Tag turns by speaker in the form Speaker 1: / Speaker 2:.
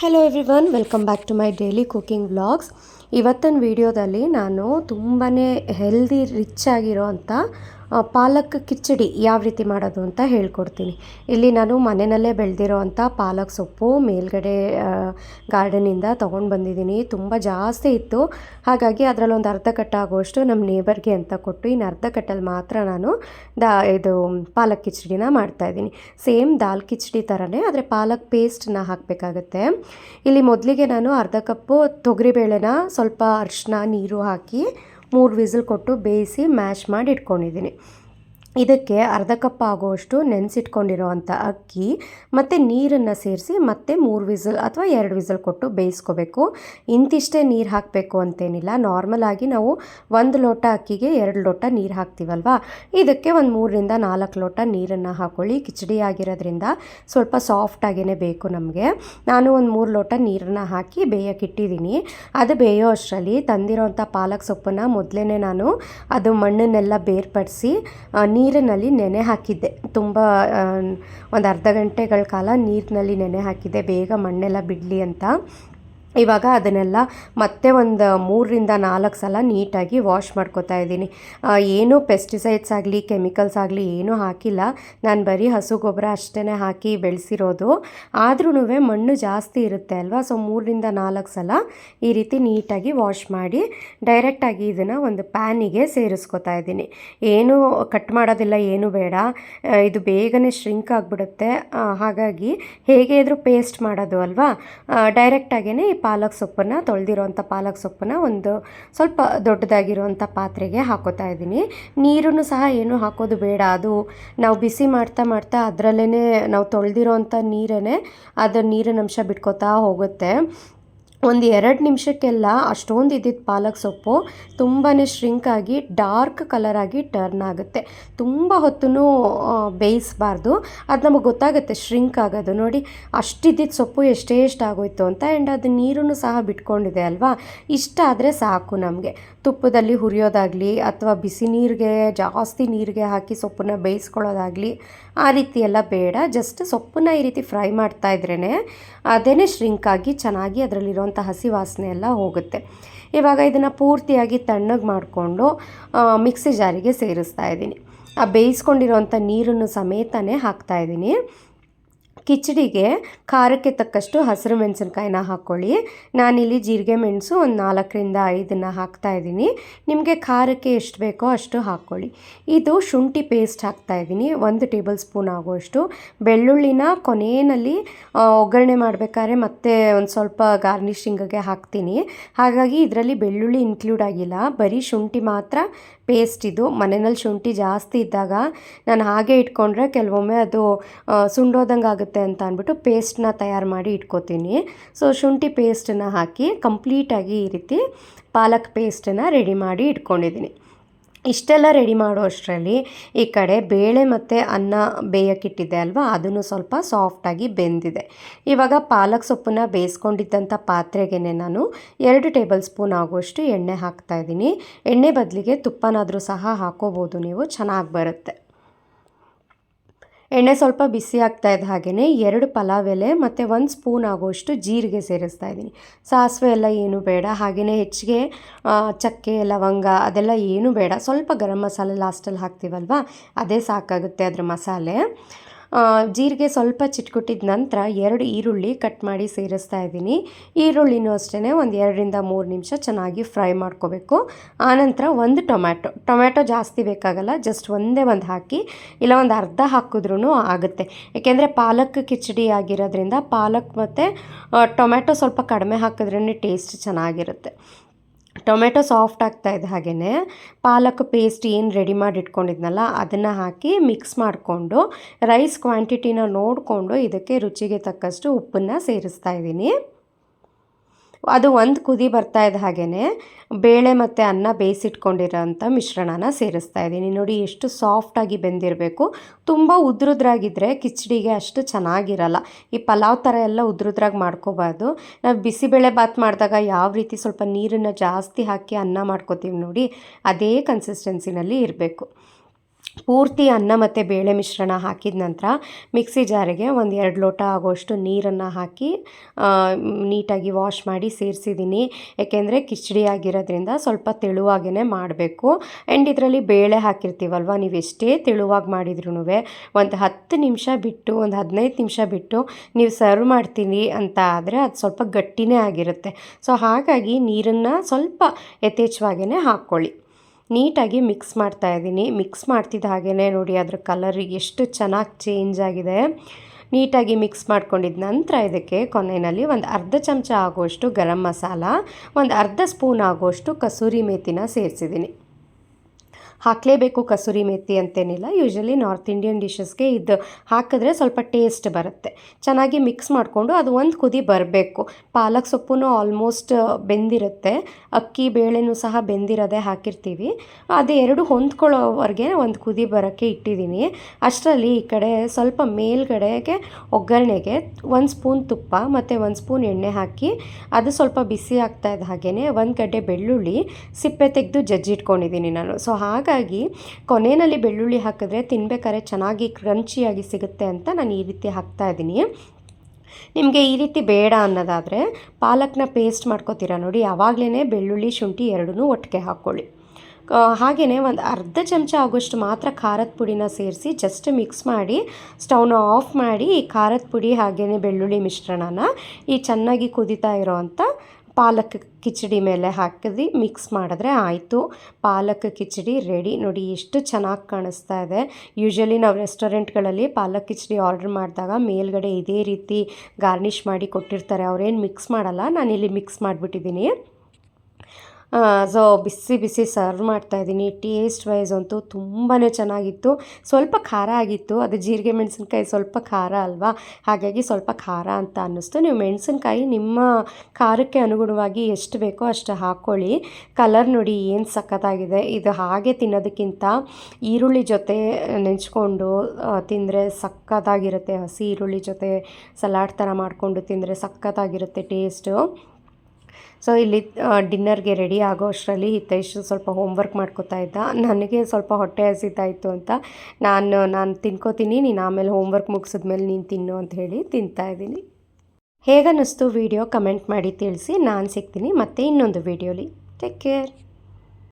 Speaker 1: Hello everyone welcome back to my daily cooking vlogs ಇವತ್ತಿನ ವಿಡಿಯೋದಲ್ಲಿ ನಾನು ತುಂಬಾ ಹೆಲ್ದಿ ರಿಚ್ ಆಗಿರೋ ಅಂಥ ಪಾಲಕ್ ಕಿಚಡಿ ಯಾವ ರೀತಿ ಮಾಡೋದು ಅಂತ ಹೇಳ್ಕೊಡ್ತೀನಿ. ಇಲ್ಲಿ ನಾನು ಮನೆಯಲ್ಲೇ ಬೆಳೆದಿರೋ ಅಂಥ ಪಾಲಕ್ ಸೊಪ್ಪು ಮೇಲ್ಗಡೆ ಗಾರ್ಡನಿಂದ ತೊಗೊಂಡು ಬಂದಿದ್ದೀನಿ. ತುಂಬ ಜಾಸ್ತಿ ಇತ್ತು. ಹಾಗಾಗಿ ಅದರಲ್ಲಿ ಒಂದು ಅರ್ಧ ಕಟ್ಟ ಆಗುವಷ್ಟು ನಮ್ಮ ನೇಬರ್ಗೆ ಅಂತ ಕೊಟ್ಟು ಇನ್ನು ಅರ್ಧ ಕಟ್ಟಲ್ಲಿ ಮಾತ್ರ ನಾನು ದಾ, ಇದು ಪಾಲಕ್ ಕಿಚಡಿನ ಮಾಡ್ತಾಯಿದ್ದೀನಿ ಸೇಮ್ ದಾಲ್ ಕಿಚಡಿ ಥರನೇ, ಆದರೆ ಪಾಲಕ್ ಪೇಸ್ಟನ್ನ ಹಾಕಬೇಕಾಗತ್ತೆ. ಇಲ್ಲಿ ಮೊದಲಿಗೆ ನಾನು ಅರ್ಧ ಕಪ್ಪು ತೊಗರಿಬೇಳೆನ ಸ್ವಲ್ಪ ಅರಿಶಿನ ನೀರು ಹಾಕಿ ಮೂರು ವಿಸಿಲ್ ಕೊಟ್ಟು ಬೇಯಿಸಿ ಮ್ಯಾಶ್ ಮಾಡಿ ಇಟ್ಕೊಂಡಿದ್ದೀನಿ. ಇದಕ್ಕೆ ಅರ್ಧ ಕಪ್ ಆಗುವಷ್ಟು ನೆನೆಸಿಟ್ಕೊಂಡಿರೋವಂಥ ಅಕ್ಕಿ, ಮತ್ತು ನೀರನ್ನು ಸೇರಿಸಿ ಮತ್ತೆ ಮೂರು ವಿಸಲ್ ಅಥವಾ ಎರಡು ವಿಸಲ್ ಕೊಟ್ಟು ಬೇಯಿಸ್ಕೋಬೇಕು. ಇಂತಿಷ್ಟೇ ನೀರು ಹಾಕಬೇಕು ಅಂತೇನಿಲ್ಲ. ನಾರ್ಮಲಾಗಿ ನಾವು ಒಂದು ಲೋಟ ಅಕ್ಕಿಗೆ ಎರಡು ಲೋಟ ನೀರು ಹಾಕ್ತೀವಲ್ವಾ? ಇದಕ್ಕೆ ಒಂದು ಮೂರರಿಂದ ನಾಲ್ಕು ಲೋಟ ನೀರನ್ನು ಹಾಕೊಳ್ಳಿ. ಕಿಚಡಿ ಆಗಿರೋದ್ರಿಂದ ಸ್ವಲ್ಪ ಸಾಫ್ಟಾಗೇ ಬೇಕು ನಮಗೆ. ನಾನು ಒಂದು ಮೂರು ಲೋಟ ನೀರನ್ನು ಹಾಕಿ ಬೇಯಕ್ಕೆ ಇಟ್ಟಿದ್ದೀನಿ. ಅದು ಬೇಯೋ ಅಷ್ಟರಲ್ಲಿ ತಂದಿರೋವಂಥ ಪಾಲಕ್ ಸೊಪ್ಪನ್ನು ಮೊದಲೇ ನಾನು ಅದು ಮಣ್ಣನ್ನೆಲ್ಲ ಬೇರ್ಪಡಿಸಿ ನೀರಿನಲ್ಲಿ ನೆನೆ ಹಾಕಿದ್ದೆ. ತುಂಬ ಒಂದು ಅರ್ಧ ಗಂಟೆಗಳ ಕಾಲ ನೀರಿನಲ್ಲಿ ನೆನೆ ಹಾಕಿದ್ದೆ. ಬೇಗ ಮಣ್ಣೆಲ್ಲ ಬಿಡಲಿ ಅಂತ. ಇವಾಗ ಅದನ್ನೆಲ್ಲ ಮತ್ತೆ ಒಂದು ಮೂರರಿಂದ ನಾಲ್ಕು ಸಲ ನೀಟಾಗಿ ವಾಶ್ ಮಾಡ್ಕೋತಾ ಇದ್ದೀನಿ. ಏನು ಪೆಸ್ಟಿಸೈಡ್ಸ್ ಆಗಲಿ ಕೆಮಿಕಲ್ಸ್ ಆಗಲಿ ಏನೂ ಹಾಕಿಲ್ಲ. ನಾನು ಬರೀ ಹಸು ಗೊಬ್ಬರ ಅಷ್ಟೇ ಹಾಕಿ ಬೆಳೆಸಿರೋದು. ಆದ್ರೂ ಮಣ್ಣು ಜಾಸ್ತಿ ಇರುತ್ತೆ ಅಲ್ವಾ? ಸೊ ಮೂರರಿಂದ ನಾಲ್ಕು ಸಲ ಈ ರೀತಿ ನೀಟಾಗಿ ವಾಶ್ ಮಾಡಿ ಡೈರೆಕ್ಟಾಗಿ ಇದನ್ನು ಒಂದು ಪ್ಯಾನಿಗೆ ಸೇರಿಸ್ಕೊತಾ ಇದ್ದೀನಿ. ಏನು ಕಟ್ ಮಾಡೋದಿಲ್ಲ, ಏನು ಬೇಡ. ಇದು ಬೇಗನೆ ಶ್ರಿಂಕ್ ಆಗಿಬಿಡುತ್ತೆ. ಹಾಗಾಗಿ ಹೇಗೆ ಇದ್ರೂ ಪೇಸ್ಟ್ ಮಾಡೋದು ಅಲ್ವಾ? ಡೈರೆಕ್ಟಾಗೇ ಪಾಲಕ್ ಸೊಪ್ಪನ್ನು ತೊಳೆದಿರೋಂಥ ಪಾಲಕ್ ಸೊಪ್ಪನ್ನು ಒಂದು ಸ್ವಲ್ಪ ದೊಡ್ಡದಾಗಿರುವಂಥ ಪಾತ್ರೆಗೆ ಹಾಕೋತಾ ಇದ್ದೀನಿ. ನೀರನ್ನು ಸಹ ಏನು ಹಾಕೋದು ಬೇಡ. ಅದು ನಾವು ಬಿಸಿ ಮಾಡ್ತಾ ಮಾಡ್ತಾ ಅದರಲ್ಲೇ ನಾವು ತೊಳೆದಿರೋಂಥ ನೀರೇ ಅದು ನೀರಿನ ಅಂಶ ಬಿಟ್ಕೋತಾ ಹೋಗುತ್ತೆ. ಒಂದು ಎರಡು ನಿಮಿಷಕ್ಕೆಲ್ಲ ಅಷ್ಟೊಂದು ಇದ್ದಿದ್ದ ಪಾಲಕ್ ಸೊಪ್ಪು ತುಂಬಾ ಶ್ರಿಂಕ್ ಆಗಿ ಡಾರ್ಕ್ ಕಲರ್ ಆಗಿ ಟರ್ನ್ ಆಗುತ್ತೆ. ತುಂಬ ಹೊತ್ತು ಬೇಯಿಸಬಾರ್ದು. ಅದು ನಮಗೆ ಗೊತ್ತಾಗುತ್ತೆ ಶ್ರಿಂಕ್ ಆಗೋದು. ನೋಡಿ ಅಷ್ಟಿದ್ದಿದ್ದ ಸೊಪ್ಪು ಎಷ್ಟೇ ಎಷ್ಟಾಗೋಯ್ತು ಅಂತ ಆ್ಯಂಡ್ ಅದು ನೀರನ್ನು ಸಹ ಬಿಟ್ಕೊಂಡಿದೆ ಅಲ್ವಾ? ಇಷ್ಟ ಆದರೆ ಸಾಕು ನಮಗೆ. ತುಪ್ಪದಲ್ಲಿ ಹುರಿಯೋದಾಗಲಿ ಅಥವಾ ಬಿಸಿ ನೀರಿಗೆ, ಜಾಸ್ತಿ ನೀರಿಗೆ ಹಾಕಿ ಸೊಪ್ಪನ್ನ ಬೇಯಿಸ್ಕೊಳ್ಳೋದಾಗಲಿ ಆ ರೀತಿ ಎಲ್ಲ ಬೇಡ. ಜಸ್ಟ್ ಸೊಪ್ಪನ್ನ ಈ ರೀತಿ ಫ್ರೈ ಮಾಡ್ತಾ ಇದ್ರೇ ಅದೇ ಶ್ರಿಂಕ್ ಆಗಿ ಚೆನ್ನಾಗಿ ಅದರಲ್ಲಿರುವಂಥ ಹಸಿ ವಾಸನೆ ಎಲ್ಲ ಹೋಗುತ್ತೆ. ಇವಾಗ ಇದನ್ನು ಪೂರ್ತಿಯಾಗಿ ತಣ್ಣಗೆ ಮಾಡಿಕೊಂಡು ಮಿಕ್ಸಿ ಜಾರಿಗೆ ಸೇರಿಸ್ತಾ ಇದ್ದೀನಿ. ಆ ಬೇಯಿಸ್ಕೊಂಡಿರೋಂಥ ನೀರನ್ನು ಸಮೇತನೇ ಹಾಕ್ತಾ ಇದ್ದೀನಿ. ಕಿಚಡಿಗೆ ಖಾರಕ್ಕೆ ತಕ್ಕಷ್ಟು ಹಸಿರು ಮೆಣಸಿನ್ಕಾಯಿನ ಹಾಕ್ಕೊಳ್ಳಿ ನಾನಿಲ್ಲಿ ಜೀರಿಗೆ ಮೆಣಸು ಒಂದು ನಾಲ್ಕರಿಂದ ಐದನ್ನು ಹಾಕ್ತಾ ಇದ್ದೀನಿ. ನಿಮಗೆ ಖಾರಕ್ಕೆ ಎಷ್ಟು ಬೇಕೋ ಅಷ್ಟು ಹಾಕ್ಕೊಳ್ಳಿ ಇದು ಶುಂಠಿ ಪೇಸ್ಟ್ ಹಾಕ್ತಾ ಇದ್ದೀನಿ. ಒಂದು ಟೇಬಲ್ ಸ್ಪೂನ್ ಆಗುವಷ್ಟು. ಬೆಳ್ಳುಳ್ಳಿನ ಕೊನೆಯಲ್ಲಿ ಒಗ್ಗರಣೆ ಮಾಡಬೇಕಾದ್ರೆ ಮತ್ತೆ ಒಂದು ಸ್ವಲ್ಪ ಗಾರ್ನಿಶಿಂಗ್ಗೆ ಹಾಕ್ತೀನಿ. ಹಾಗಾಗಿ ಇದರಲ್ಲಿ ಬೆಳ್ಳುಳ್ಳಿ ಇನ್ಕ್ಲೂಡ್ ಆಗಿಲ್ಲ. ಬರೀ ಶುಂಠಿ ಮಾತ್ರ ಪೇಸ್ಟ್ ಇದು. ಮನೆಯಲ್ಲಿ ಶುಂಠಿ ಜಾಸ್ತಿ ಇದ್ದಾಗ ನಾನು ಹಾಗೆ ಇಟ್ಕೊಂಡ್ರೆ ಕೆಲವೊಮ್ಮೆ ಅದು ಸುಂಡೋದಂಗೆ ಆಗುತ್ತೆ ಅಂತ ಅಂದ್ಬಿಟ್ಟು ಪೇಸ್ಟ್ನ ತಯಾರು ಮಾಡಿ ಇಟ್ಕೋತೀನಿ. ಸೊ ಶುಂಠಿ ಪೇಸ್ಟನ್ನು ಹಾಕಿ ಕಂಪ್ಲೀಟಾಗಿ ಈ ರೀತಿ ಪಾಲಕ್ ಪೇಸ್ಟನ್ನು ರೆಡಿ ಮಾಡಿ ಇಟ್ಕೊಂಡಿದ್ದೀನಿ. ಇಷ್ಟೆಲ್ಲ ರೆಡಿ ಮಾಡೋ ಅಷ್ಟರಲ್ಲಿ ಈ ಕಡೆ ಬೇಳೆ ಮತ್ತು ಅನ್ನ ಬೇಯಕ್ಕಿಟ್ಟಿದ್ದೆ ಅಲ್ವಾ? ಅದನ್ನು ಸ್ವಲ್ಪ ಸಾಫ್ಟಾಗಿ ಬೆಂದಿದೆ. ಇವಾಗ ಪಾಲಕ್ ಸೊಪ್ಪನ್ನ ಬೇಯಿಸ್ಕೊಂಡಿದ್ದಂಥ ಪಾತ್ರೆಗೆ ನಾನು ಎರಡು ಟೇಬಲ್ ಸ್ಪೂನ್ ಆಗುವಷ್ಟು ಎಣ್ಣೆ ಹಾಕ್ತಾ ಇದ್ದೀನಿ. ಎಣ್ಣೆ ಬದಲಿಗೆ ತುಪ್ಪನಾದರೂ ಸಹ ಹಾಕೋಬೋದು ನೀವು, ಚೆನ್ನಾಗಿ ಬರುತ್ತೆ. ಎಣ್ಣೆ ಸ್ವಲ್ಪ ಬಿಸಿ ಆಗ್ತಾ ಇದ್ದ ಹಾಗೆಯೇ ಎರಡು ಪಲಾವ್ ಎಲೆ ಮತ್ತು ಒಂದು ಸ್ಪೂನ್ ಆಗುವಷ್ಟು ಜೀರಿಗೆ ಸೇರಿಸ್ತಾ ಇದ್ದೀನಿ. ಸಾಸಿವೆ ಎಲ್ಲ ಏನು ಬೇಡ ಹಾಗೆಯೇ ಹೆಚ್ಚಿಗೆ ಚಕ್ಕೆ, ಲವಂಗ ಅದೆಲ್ಲ ಏನು ಬೇಡ. ಸ್ವಲ್ಪ ಗರಂ ಮಸಾಲೆ ಲಾಸ್ಟಲ್ಲಿ ಹಾಕ್ತೀವಲ್ವ? ಅದೇ ಸಾಕಾಗುತ್ತೆ ಅದರ ಮಸಾಲೆ. ಜೀರಿಗೆ ಸ್ವಲ್ಪ ಚಿಟ್ಕೊಟ್ಟಿದ ನಂತರ ಎರಡು ಈರುಳ್ಳಿ ಕಟ್ ಮಾಡಿ ಸೇರಿಸ್ತಾ ಇದ್ದೀನಿ. ಈರುಳ್ಳಿನೂ ಅಷ್ಟೇ ಒಂದು ಎರಡರಿಂದ ಮೂರು ನಿಮಿಷ ಚೆನ್ನಾಗಿ ಫ್ರೈ ಮಾಡ್ಕೋಬೇಕು. ಆನಂತರ ಒಂದು ಟೊಮ್ಯಾಟೊ. ಟೊಮ್ಯಾಟೊ ಜಾಸ್ತಿ ಬೇಕಾಗಲ್ಲ ಜಸ್ಟ್ ಒಂದೇ ಒಂದು ಹಾಕಿ, ಇಲ್ಲ ಒಂದು ಅರ್ಧ ಹಾಕಿದ್ರೂ ಆಗುತ್ತೆ. ಏಕೆಂದರೆ ಪಾಲಕ್ ಕಿಚಡಿ ಆಗಿರೋದ್ರಿಂದ ಪಾಲಕ್ ಮತ್ತು ಟೊಮ್ಯಾಟೊ ಸ್ವಲ್ಪ ಕಡಿಮೆ ಹಾಕಿದ್ರೇ ಟೇಸ್ಟ್ ಚೆನ್ನಾಗಿರುತ್ತೆ. ಟೊಮೆಟೊ ಸಾಫ್ಟ್ ಆಗ್ತಾ ಇದೆ ಹಾಗೆಯೇ ಪಾಲಕ್ ಪೇಸ್ಟ್ ಏನು ರೆಡಿ ಮಾಡಿ ಇಟ್ಕೊಂಡಿದ್ನಲ್ಲ, ಅದನ್ನು ಹಾಕಿ ಮಿಕ್ಸ್ ಮಾಡಿಕೊಂಡು ರೈಸ್ ಕ್ವಾಂಟಿಟಿನ ನೋಡಿಕೊಂಡು ಇದಕ್ಕೆ ರುಚಿಗೆ ತಕ್ಕಷ್ಟು ಉಪ್ಪನ್ನು ಸೇರಿಸ್ತಾ ಇದ್ದೀನಿ. ಅದು ಒಂದು ಕುದಿ ಬರ್ತಾ ಇದ್ದ ಹಾಗೆಯೇ ಬೇಳೆ ಮತ್ತು ಅನ್ನ ಬೇಯಿಸಿಟ್ಕೊಂಡಿರೋಂಥ ಮಿಶ್ರಣನ ಸೇರಿಸ್ತಾ ಇದ್ದೀನಿ. ನೋಡಿ ಎಷ್ಟು ಸಾಫ್ಟಾಗಿ ಬೆಂದಿರಬೇಕು. ತುಂಬ ಉದ್ರುದ್ರಾಗಿದ್ದರೆ ಕಿಚಡಿಗೆ ಅಷ್ಟು ಚೆನ್ನಾಗಿರಲ್ಲ. ಈ ಪಲಾವ್ ಥರ ಎಲ್ಲ ಉದ್ರುದ್ರಾಗಿ ಮಾಡ್ಕೋಬಾರ್ದು. ನಾವು ಬಿಸಿಬೇಳೆ ಬಾತ್ ಮಾಡಿದಾಗ ಯಾವ ರೀತಿ ಸ್ವಲ್ಪ ನೀರನ್ನು ಜಾಸ್ತಿ ಹಾಕಿ ಅನ್ನ ಮಾಡ್ಕೋತೀವಿ ನೋಡಿ, ಅದೇ ಕನ್ಸಿಸ್ಟೆನ್ಸಿನಲ್ಲಿ ಇರಬೇಕು. ಪೂರ್ತಿ ಅನ್ನ ಮತ್ತು ಬೇಳೆ ಮಿಶ್ರಣ ಹಾಕಿದ ನಂತರ ಮಿಕ್ಸಿ ಜಾರಿಗೆ ಒಂದು ಎರಡು ಲೋಟ ಆಗೋಷ್ಟು ನೀರನ್ನು ಹಾಕಿ ನೀಟಾಗಿ ವಾಶ್ ಮಾಡಿ ಸೇರಿಸಿದ್ದೀನಿ. ಏಕೆಂದರೆ ಕಿಚಡಿ ಆಗಿರೋದ್ರಿಂದ ಸ್ವಲ್ಪ ತೆಳುವಾಗೇ ಮಾಡಬೇಕು. ಆ್ಯಂಡ್ ಇದರಲ್ಲಿ ಬೇಳೆ ಹಾಕಿರ್ತೀವಲ್ವ ನೀವು ಎಷ್ಟೇ ತೆಳುವಾಗಿ ಮಾಡಿದ್ರೂ ಒಂದು ಹತ್ತು ನಿಮಿಷ ಬಿಟ್ಟು, ಒಂದು ಹದಿನೈದು ನಿಮಿಷ ಬಿಟ್ಟು ನೀವು ಸರ್ವ್ ಮಾಡ್ತೀನಿ ಅಂತ ಆದರೆ ಅದು ಸ್ವಲ್ಪ ಗಟ್ಟಿನೇ ಆಗಿರುತ್ತೆ. ಸೊ ಹಾಗಾಗಿ ನೀರನ್ನು ಸ್ವಲ್ಪ ಯಥೇಚ್ಛವಾಗೇ ಹಾಕ್ಕೊಳ್ಳಿ. ನೀಟಾಗಿ ಮಿಕ್ಸ್ ಮಾಡ್ತಾ ಇದ್ದೀನಿ. ಮಿಕ್ಸ್ ಮಾಡ್ತಿದ್ದ ಹಾಗೆಯೇ ನೋಡಿ ಅದರ ಕಲರ್ ಎಷ್ಟು ಚೆನ್ನಾಗಿ ಚೇಂಜ್ ಆಗಿದೆ. ನೀಟಾಗಿ ಮಿಕ್ಸ್ ಮಾಡ್ಕೊಂಡಿದ್ದ ನಂತರ ಇದಕ್ಕೆ ಕೊನೆಯಲ್ಲಿ ಒಂದು ಅರ್ಧ ಚಮಚ ಆಗುವಷ್ಟು ಗರಂ ಮಸಾಲ, ಒಂದು ಅರ್ಧ ಸ್ಪೂನ್ ಆಗುವಷ್ಟು ಕಸೂರಿ ಮೇಥಿನ ಸೇರಿಸಿದ್ದೀನಿ. ಹಾಕಲೇಬೇಕು ಕಸೂರಿ ಮೇಥಿ ಅಂತೇನಿಲ್ಲ. ಯೂಶ್ವಲಿ ನಾರ್ತ್ ಇಂಡಿಯನ್ ಡಿಶಸ್ಗೆ ಇದು ಹಾಕಿದ್ರೆ ಸ್ವಲ್ಪ ಟೇಸ್ಟ್ ಬರುತ್ತೆ. ಚೆನ್ನಾಗಿ ಮಿಕ್ಸ್ ಮಾಡಿಕೊಂಡು ಅದು ಒಂದು ಕುದಿ ಬರಬೇಕು. ಪಾಲಕ್ ಸೊಪ್ಪು ಆಲ್ಮೋಸ್ಟ್ ಬೆಂದಿರುತ್ತೆ. ಅಕ್ಕಿ, ಬೇಳೆನೂ ಸಹ ಬೆಂದಿರೋದೇ ಹಾಕಿರ್ತೀವಿ. ಅದು ಎರಡು ಹೊಂದ್ಕೊಳ್ಳೋವರೆಗೆ ಒಂದು ಕುದಿ ಬರೋಕ್ಕೆ ಇಟ್ಟಿದ್ದೀನಿ. ಅಷ್ಟರಲ್ಲಿ ಈ ಕಡೆ ಸ್ವಲ್ಪ ಮೇಲ್ಗಡೆಗೆ ಒಗ್ಗರಣೆಗೆ ಒಂದು ಸ್ಪೂನ್ ತುಪ್ಪ ಮತ್ತು ಒಂದು ಸ್ಪೂನ್ ಎಣ್ಣೆ ಹಾಕಿ ಅದು ಸ್ವಲ್ಪ ಬಿಸಿ ಆಗ್ತಾ ಇದ್ದ ಹಾಗೆಯೇ ಒಂದು ಗಡ್ಡೆ ಬೆಳ್ಳುಳ್ಳಿ ಸಿಪ್ಪೆ ತೆಗೆದು ಜಜ್ಜಿಟ್ಕೊಂಡಿದ್ದೀನಿ ನಾನು. ಸೊ ಹಾಗಾಗಿ ಕೊನೆಯಲ್ಲಿ ಬೆಳ್ಳುಳ್ಳಿ ಹಾಕಿದ್ರೆ ತಿನ್ಬೇಕಾದ್ರೆ ಚೆನ್ನಾಗಿ ಕ್ರಂಚಿಯಾಗಿ ಸಿಗುತ್ತೆ ಅಂತ ನಾನು ಈ ರೀತಿ ಹಾಕ್ತಾ ಇದ್ದೀನಿ. ನಿಮಗೆ ಈ ರೀತಿ ಬೇಡ ಅನ್ನೋದಾದರೆ ಪಾಲಕ್ನ ಪೇಸ್ಟ್ ಮಾಡ್ಕೋತೀರಾ ನೋಡಿ ಯಾವಾಗಲೇ ಬೆಳ್ಳುಳ್ಳಿ, ಶುಂಠಿ ಎರಡನ್ನೂ ಒಟ್ಟಿಗೆ ಹಾಕ್ಕೊಳ್ಳಿ. ಹಾಗೆಯೇ ಒಂದು ಅರ್ಧ ಚಮಚ ಆಗೋಷ್ಟು ಮಾತ್ರ ಖಾರದ ಪುಡಿನ ಸೇರಿಸಿ ಜಸ್ಟ್ ಮಿಕ್ಸ್ ಮಾಡಿ ಸ್ಟವ್ನ ಆಫ್ ಮಾಡಿ ಈ ಖಾರದ ಪುಡಿ ಹಾಗೆಯೇ ಬೆಳ್ಳುಳ್ಳಿ ಮಿಶ್ರಣನ ಈ ಚೆನ್ನಾಗಿ ಕುದೀತಾ ಇರೋವಂಥ ಪಾಲಕ್ ಕಿಚಡಿ ಮೇಲೆ ಹಾಕಿದ್ವಿ ಮಿಕ್ಸ್ ಮಾಡಿದ್ರೆ ಆಯಿತು. ಪಾಲಕ್ ಕಿಚಡಿ ರೆಡಿ ನೋಡಿ, ಎಷ್ಟು ಚೆನ್ನಾಗಿ ಕಾಣಿಸ್ತಾ ಇದೆ. ಯೂಶ್ವಲಿ ನಾವು ರೆಸ್ಟೋರೆಂಟ್ಗಳಲ್ಲಿ ಪಾಲಕ್ ಕಿಚಡಿ ಆರ್ಡ್ರ್ ಮಾಡಿದಾಗ ಮೇಲ್ಗಡೆ ಇದೇ ರೀತಿ ಗಾರ್ನಿಷ್ ಮಾಡಿ ಕೊಟ್ಟಿರ್ತಾರೆ. ಅವ್ರೇನು ಮಿಕ್ಸ್ ಮಾಡಲ್ಲ. ನಾನಿಲ್ಲಿ ಮಿಕ್ಸ್ ಮಾಡಿಬಿಟ್ಟಿದ್ದೀನಿ. ಸೊ ಬಿಸಿ ಬಿಸಿ ಸರ್ವ್ ಮಾಡ್ತಾ ಇದ್ದೀನಿ. ಟೇಸ್ಟ್ ವೈಸ್ ಅಂತೂ ತುಂಬಾ ಚೆನ್ನಾಗಿತ್ತು. ಸ್ವಲ್ಪ ಖಾರ ಆಗಿತ್ತು. ಅದು ಜೀರಿಗೆ ಮೆಣಸಿನ್ಕಾಯಿ ಸ್ವಲ್ಪ ಖಾರ ಅಲ್ವಾ? ಹಾಗಾಗಿ ಸ್ವಲ್ಪ ಖಾರ ಅಂತ ಅನ್ನಿಸ್ತು. ನೀವು ಮೆಣಸಿನ್ಕಾಯಿ ನಿಮ್ಮ ಖಾರಕ್ಕೆ ಅನುಗುಣವಾಗಿ ಎಷ್ಟು ಬೇಕೋ ಅಷ್ಟು ಹಾಕ್ಕೊಳ್ಳಿ ಕಲರ್ ನೋಡಿ ಏನು ಸಖತ್ತಾಗಿದೆ. ಇದು ಹಾಗೆ ತಿನ್ನೋದಕ್ಕಿಂತ ಈರುಳ್ಳಿ ಜೊತೆ ನೆಂಚ್ಕೊಂಡು ತಿಂದರೆ ಸಖತ್ತಾಗಿರುತ್ತೆ. ಹಸಿ ಈರುಳ್ಳಿ ಜೊತೆ ಸಲಾಡ್ ಥರ ಮಾಡಿಕೊಂಡು ತಿಂದರೆ ಸಖತ್ತಾಗಿರುತ್ತೆ ಟೇಸ್ಟು ಸೊ ಇಲ್ಲಿ ಡಿನ್ನರ್ಗೆ ರೆಡಿ ಆಗೋ ಅಷ್ಟರಲ್ಲಿ ಹಿತೈಷ್ ಸ್ವಲ್ಪ ಹೋಮ್ವರ್ಕ್ ಮಾಡ್ಕೋತಾ ಇದ್ದ. ನನಗೆ ಸ್ವಲ್ಪ ಹೊಟ್ಟೆ ಹಸಿತಾ ಇತ್ತು ಅಂತ ನಾನು ನಾನು ತಿನ್ಕೋತೀನಿ, ನೀನು ಆಮೇಲೆ ಹೋಮ್ವರ್ಕ್ ಮುಗಿಸಿದ್ಮೇಲೆ ನೀನು ತಿನ್ನು ಅಂತ ಹೇಳಿ ತಿಂತಾ ಇದ್ದೀನಿ. ಹೇಗನ್ನಿಸ್ತು ವಿಡಿಯೋ ಕಮೆಂಟ್ ಮಾಡಿ ತಿಳಿಸಿ, ನಾನು ಸಿಗ್ತೀನಿ ಮತ್ತೆ ಇನ್ನೊಂದು ವಿಡಿಯೋಲಿ. Take care.